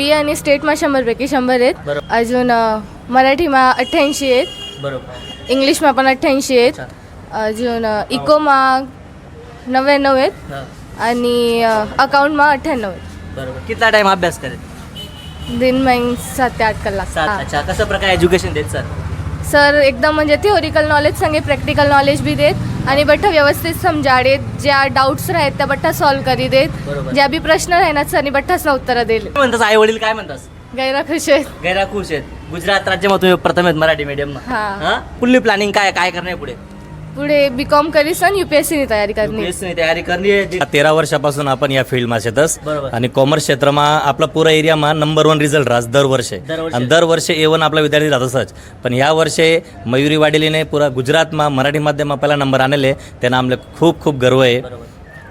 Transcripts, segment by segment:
बी ए आणि स्टेटमा शंभरपैकी शंभर आहेत. बरोबर. अजून मराठीमा अठ्ठ्याऐंशी आहेत. बरोबर. इंग्लिशमा पण अठ्ठ्याऐंशी आहेत. अजून इकोमा नव्याण्णव आहेत. हां. आणि अकाउंटमा अठ्ठ्याण्णव आहेत. बरोबर. कितना टाइम अभ्यास करेल? दिन मग सात ते आठ कलाक. हां. अच्छा. कसं प्रकार एज्युकेशन देत सर सर एकदम म्हणजे थिओरिकल नॉलेज सांगे प्रॅक्टिकल नॉलेज बी देत. आणि बठ्ठा व्यवस्थित समजाडेत ज्या डाऊट्स आहेत त्या बठ्ठा सॉल्व करी देत. बरोबर. ज्या बी प्रश्न राहणार सर बठ्ठासला उत्तरं दिले काय म्हणतास? आई वडील काय म्हणतास? गैरा खुश आहेत. गैरा खुश आहेत. गुजरात राज्यामध्ये तुम्ही प्रथम आहेत मराठी मीडियम हां. हा? पुढली प्लॅनिंग काय काय करणार आहे पुढे? पुढे बी कॉम करी सण तयारी करणे. तयारी करणे तेरा वर्षापासून आपण या फील्डमध्ये आणि कॉमर्स क्षेत्रमा आपला पुरा एरिया मा नंबर वन रिझल्ट राहत दरवर्षे आणि दरवर्षे ए वन आपला विद्यार्थी राहतच पण या वर्षे मयुरी वाडिलीने पुरा गुजरात मराठी माध्यम पहिला नंबर आणले. त्यांना आम्हाला खूप खूप गर्व आहे.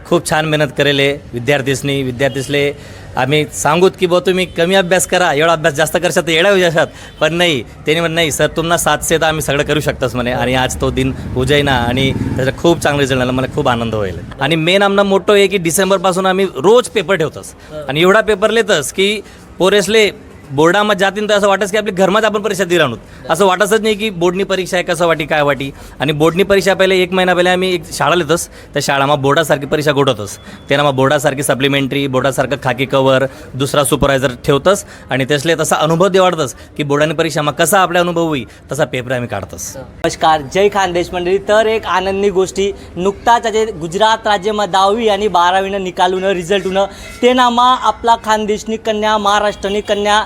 खूप छान मेहनत करेले विद्यार्थीसनी. विद्यार्थीसले आम्ही सांगूत की बा तुम्ही कमी अभ्यास करा. एवढा अभ्यास जास्त करशात तर एवढा यशात पण नाही त्यांनी म्हण नाही सर तुम्हाला सातशे तर आम्ही सगळं करू शकतोच म्हणे. आणि आज तो दिन उजयना आणि त्याचा खूप चांगला रिझल्ट आला. मला खूप आनंद होईल. आणि मेन आमना मोठं आहे की डिसेंबरपासून आम्ही रोज पेपर ठेवतोच आणि एवढा पेपर लेतच की पोरेसले बोर्डामध्ये जातील तर असं वाटतं की आपली घरमाच आपण परीक्षा दिली आहोत असं वाटतच नाही की बोर्डनी परीक्षा आहे कसं वाटी काय वाटी. आणि बोर्डनी परीक्षा पहिले एक महिना पहिले आम्ही एक शाळा लिहितोच त्या शाळा मग बोर्डासारखी परीक्षा गोठवतोच त्यांना मग बोर्डासारखी सप्लिमेंटरी बोर्डासारखं खाकी कवर दुसरा सुपरवायझर ठेवतस आणि त्यासले तसा अनुभव दे वाटतच की बोर्डाने परीक्षा मग कसा आपला अनुभव होईल तसा पेपर आम्ही काढतोच नमस्कार जय खानदेश मंडळी. तर एक आनंदी गोष्टी नुकताच गुजरात राज्यમાં दहावी आणि बारावीनं निकालून रिझल्ट होणं ते नामा आपला खानदेशनी कन्या महाराष्ट्रनी कन्या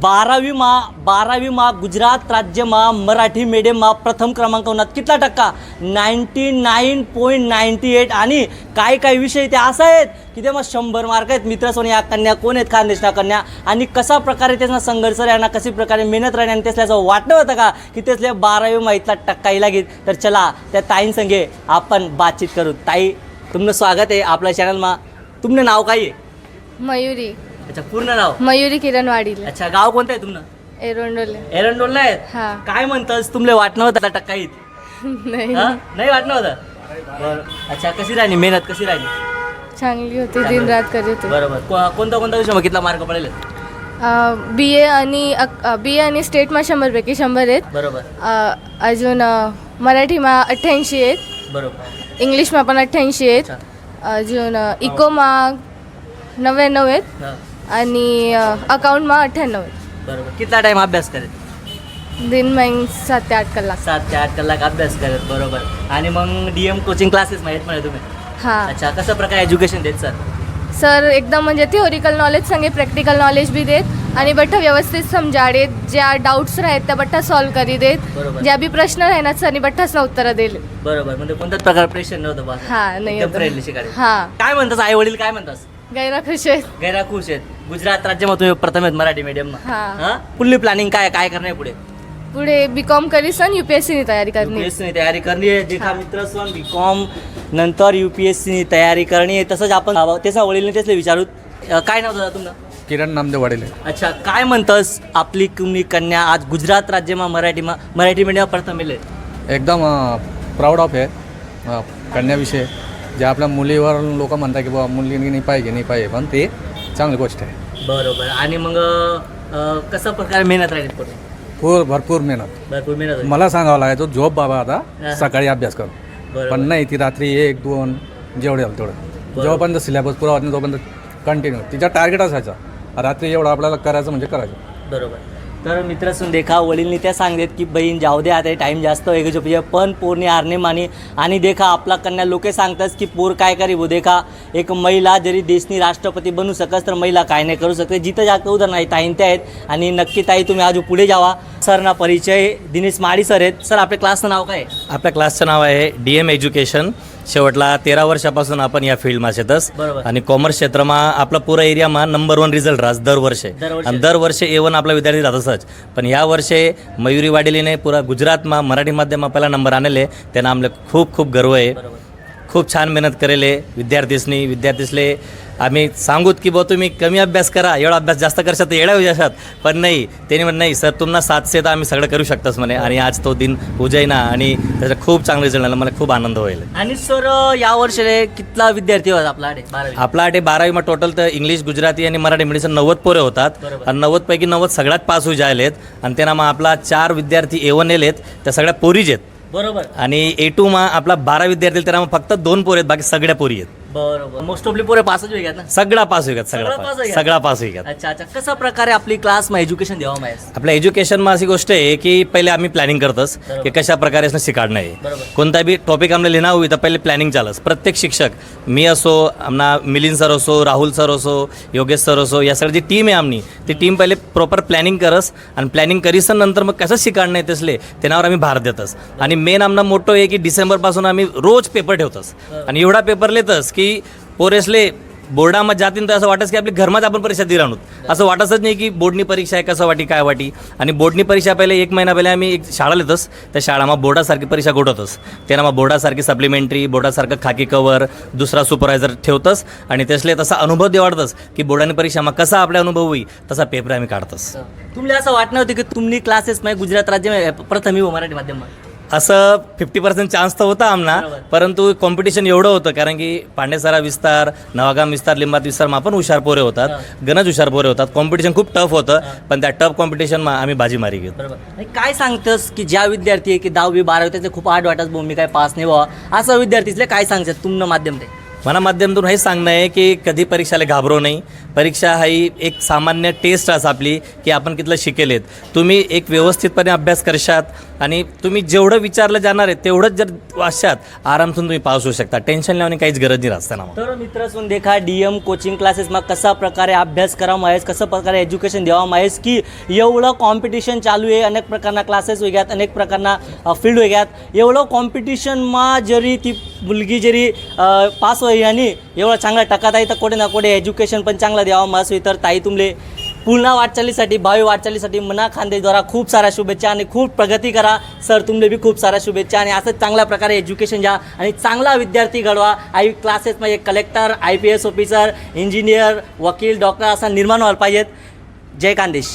બારાવીમાં બારાવીમાં ગુજરાત રાજ્યમાં મરાઠી મીડિયમમાં પ્રથમ क्रमांकावर कितला टक्का ninety nine point ninety eight आणि काय काय विषय ते असं आहेत की ते मग शंभर मार्क आहेत मित्र सोनी या कन्या कोण आहेत खानदेशना कन्या आणि कसा प्रकारे त्यांना संघर्ष राहणार कशी प्रकारे मेहनत राहणार आणि त्याला असं वाटलं होतं का की त्यातल्या बारावी इथला टक्का लागेल तर चला त्या ताईंसंगे आपण बातचीत करू ताई तुमनं स्वागत आहे आपल्या चॅनलमा तुमनं नाव काय आहे मयुरी अच्छा पूर्ण नाव? मयुरी किरण वाडील. अच्छा गाव कोणतं आहे तुमनं एरोंडोले. एरंडोलला आहेत? हा. काय म्हणतस? तुमले वाटणं होतं आता टक्का येत नाही. हा? नाही वाटणं होतं? बरं. अच्छा कशी राहिली? मेहनत कशी राहिली? चांगली होती दिन रात करीत होते. बरोबर. को- कोणता कोणता विषय मग कितला मार्क पडेल? बी ए आणि बी ए आणि स्टेटमा शंभरपैकी शंभर आहेत. बरोबर. अ, अजून अ, मराठीमा अठ्ठ्याऐंशी आहेत. बरोबर. इंग्लिशमा पण अठ्ठ्याऐंशी आहेत. अच्छा. अजून अ, इकोमा नव्याण्णव आहेत. हा, आणि अ, अकाउंटमा अठ्ठ्याण्णव. बरोबर. कितला टाइम अभ्यास करेल? दिन मग सात ते आठ कलाक. सात ते आठ कलाक अभ्यास करेल बरोबर. आणि मग डी एम कोचिंग क्लासेस माहीत म्हणे तुम्ही? हां. अच्छा कसं प्रकार एज्युकेशन देत सर सर एकदम म्हणजे थिओरिकल नॉलेज सांगे प्रॅक्टिकल नॉलेज बी देत आणि बठ्ठा व्यवस्थित समजाडेत ज्या डाऊट्स आहेत त्या बठ्ठा सॉल्व करी देत. बरोबर. ज्या बी प्रश्न राहणार सर बठ्ठासला उत्तरं दिले. बरोबर. म्हणजे कोणत्याच प्रकार प्रेशर नव्हतं बा. हा नाही. फ्रेंडली शिकायला हां. काय म्हणतास? आई वडील काय म्हणतास? गैरा खुश आहेत. गैरा खुश आहेत. गुजरात राज्यामध्ये तुम्ही प्रथम आहेत मराठी मीडियम हा. हा? पुढली प्लॅनिंग काय काय करणार आहे पुढे? पुढे बी कॉम करीस आणि युपीएससीनी तयारी करणे. युपीएससी तयारी करणी आहे. जे मित्र सण बी कॉम नंतर युपीएससी तयारी करणी आहे. तसंच आपण त्याचा वडील त्याचे विचारू अं, काय नाव दादा तुमचं? किरण नामदेव वाडेले अच्छा काय म्हणतस? आपली कुणी कन्या आज गुजरात राज्यमा मराठीमा मराठी मीडियम प्रथम येईल. एकदम प्राऊड ऑफ आहे. अ, कन्याविषयी जे आपल्या मुलीवर लोक म्हणतात की बाबा मुलगी नाही पाहिजे नाही पाहिजे पण ते चांगली गोष्ट आहे. बरोबर. आणि मग अं, कसं प्रकारे मेहनत राहील पूर भरपूर मेहनत. भरपूर मेहनत होईल. मला सांगावं लागायचं झोप बाबा हा. आता सकाळी अभ्यास कर. बरोबर. पण नाही ती रात्री एक दोन जेवढे आलं तेवढं. जेव्हापर्यंत सिलेबस पुरा होत नाही तोपर्यंत कंटिन्यू तिचा टार्गेट असायचा. रात्री एवढं आपल्याला करायचं म्हणजे करायचं. बरोबर. तर मित्र सुन देखा वडीलनी त्या सांगतात की बहीण जाऊ दे आता टाईम जास्त आहे झोपे पण पोरने हारणे मानी आणि देखा आपला कन्या लोके सांगतात की पोर काय करी भो हो, देखा एक महिला जरी देशनी राष्ट्रपती बनू सकस तर महिला काय नाही करू शकते. जिथं जागतं उदाहरण नाही ताईन त्या आहेत. आणि नक्की ताई तुम्ही आज पुढे जावा. सर ना परिचय दिनेश माडी सर आहेत. सर आपल्या क्लासचं नाव काय आपल्या क्लासचं नाव आहे डी एम एज्युकेशन शेवटला तेरा वर्षापासून आपण या फील्डमा शेतस. आणि कॉमर्स क्षेत्रमा आपला पुरा एरियामा नंबर वन रिझल्ट राहस दरवर्षे. आणि दरवर्षे ए वन आपला विद्यार्थी राहतसच पण या वर्षे मयुरी वाडिलीने पुरा गुजरातमा मराठी माध्यमा पहिला नंबर आणले. त्यांना आमले खूप खूप गर्व आहे. खूप छान मेहनत करेले विद्यार्थीसनी. विद्यार्थीसले आम्ही सांगूत की बुवा तुम्ही कमी अभ्यास करा. एवढा अभ्यास जास्त करशात तर येड्या जाशात. पण नाही त्यांनी म्हण नाही सर तुम्हाला साथ से तर आम्ही सगळं करू शकतोच म्हणे. आणि आज तो दिन उजयना आणि त्याचा खूप चांगला रिझल्ट आला. मला खूप आनंद होईल. आणि सर या वर्षी कितला विद्यार्थी होता आपला बारावी? आपला आठे बारावीमा टोटल तर इंग्लिश गुजराती आणि मराठी मेडिसिन नव्वद पोरे होतात. आणि नव्वदपैकी नव्वद सगळ्यात पास होऊ जायलेत. आणि त्यांना मग आपला चार विद्यार्थी ए वन एलेत त्या सगळ्या पोरीज आहेत. बरोबर. आणि ए टू मा आपला बारा विद्यार्थी तर मग फक्त दोन पोरी आहेत बाकी सगळ्या पोरी आहेत. बरोबर. मोस्ट ऑफली पोरे पासच होई ना? सगळा पास होईल सगळा सगळा पास. होईल. सगळा पास होईल अच्छा अच्छा. कशा प्रकारे आपली क्लास मग एज्युकेशन द्यावं माहिती आपल्या अशी गोष्ट आहे की पहिले आम्ही प्लॅनिंग करतोस. की कशा प्रकारे असं शिकाडणं आहे. बरोबर. कोणता बी टॉपिक आम्हाला लिहिणं होई तर पहिले प्लॅनिंग चालस प्रत्येक शिक्षक मी असो आमना मिलिंद सर असो राहुल सर असो योगेश सर असो या सगळी जी टीम आहे आमनी ती टीम पहिले प्रॉपर प्लॅनिंग करस आणि प्लॅनिंग करीस नंतर मग कसं शिकाडणं आहे तसले त्यावर आम्ही भार देतस. आणि मेन आमना मोठं आहे की डिसेंबरपासून आम्ही रोज पेपर ठेवतोस. आणि एवढा पेपर लेतस की पोरेसले बोर्डामध्ये जातील तर असं वाटत की आपली घरमध्ये आपण परीक्षा दिली आणूत असं वाटतच नाही की बोर्डनी परीक्षा आहे कसं वाटी काय वाटी. आणि बोर्डनी परीक्षा पहिले एक महिना पहिले आम्ही एक शाळा लेतोस त्या शाळामा बोर्डासारखी परीक्षा गोठवतोस. त्यांना मग बोर्डासारखी सप्लिमेंटरी बोर्डासारखं खाकी कवर दुसरा सुपरवायझर ठेवतस. आणि त्यासले तसा अनुभव देवाडतस की बोर्डाने परीक्षा मग कसा आपला अनुभव होई तसा पेपर आम्ही काढतस. तुम्हाला असं वाटणं होतं की तुम्ही क्लासेस मध्ये गुजरात राज्य प्रथम मराठी माध्यम असं फिफ्टी पर्सेंट चान्स तर होता आमना. परंतु कॉम्पिटिशन एवढं होतं कारण की पांडेसरा विस्तार नवागाम विस्तार लिंबात विस्तार मा पण हुशार पोरे होतात गणच हुशार पोरे होतात. कॉम्पिटिशन खूप टफ होतं पण त्या टफ कॉम्पिटिशनमा आम्ही बाजी मारी घेतो. काय सांगतस की ज्या विद्यार्थी आहे की दहावी बारावी त्याचे खूप आठ वाटत काय पास नाही व्हावा असं विद्यार्थीतले काय सांगतात? तुमनं माध्यम ते. मला माध्यमातून हेच सांगणं आहे की कधी परीक्षाला घाबरो नाही परीक्षा ही एक सामान्य टेस्ट असं आपली की आपण कितलं शिकेलेत. तुम्ही एक व्यवस्थितपणे अभ्यास करशात आणि तुम्ही जेवढं विचारलं जाणार आहे तेवढंच जर वाचशात आरामसून तुम्ही पास होऊ शकता. टेन्शन लावणे काहीच गरज नाही असताना तर मित्र असून देखा डी एम कोचिंग मग कसा प्रकारे अभ्यास करावा आहेस कसं प्रकारे एज्युकेशन द्यावा आहेस की एवढं कॉम्पिटिशन चालू आहे अनेक प्रकारना क्लासेस वेगळ्यात अनेक प्रकारना फील्ड वेगळ्यात. एवढं कॉम्पिटिशनमा जरी ती मुलगी जरी पास होई आणि एवढा चांगला टका ताई तर कोठे ना कोठे एज्युकेशन पण चांगला द्यावा मास होई तर. ताई तुमले पुन्हा वाटचालीसाठी भावी वाटचालीसाठी मना खांदेद्वारा खूप साऱ्या शुभेच्छा आणि खूप प्रगती करा. सर तुमले बी खूप साऱ्या शुभेच्छा आणि असंच चांगल्या प्रकारे एज्युकेशन द्या आणि चांगला विद्यार्थी घडवा. आई क्लासेसमध्ये collector I P S officer engineer वकील डॉक्टर असा निर्माण व्हायला पाहिजेत. जय खानदेश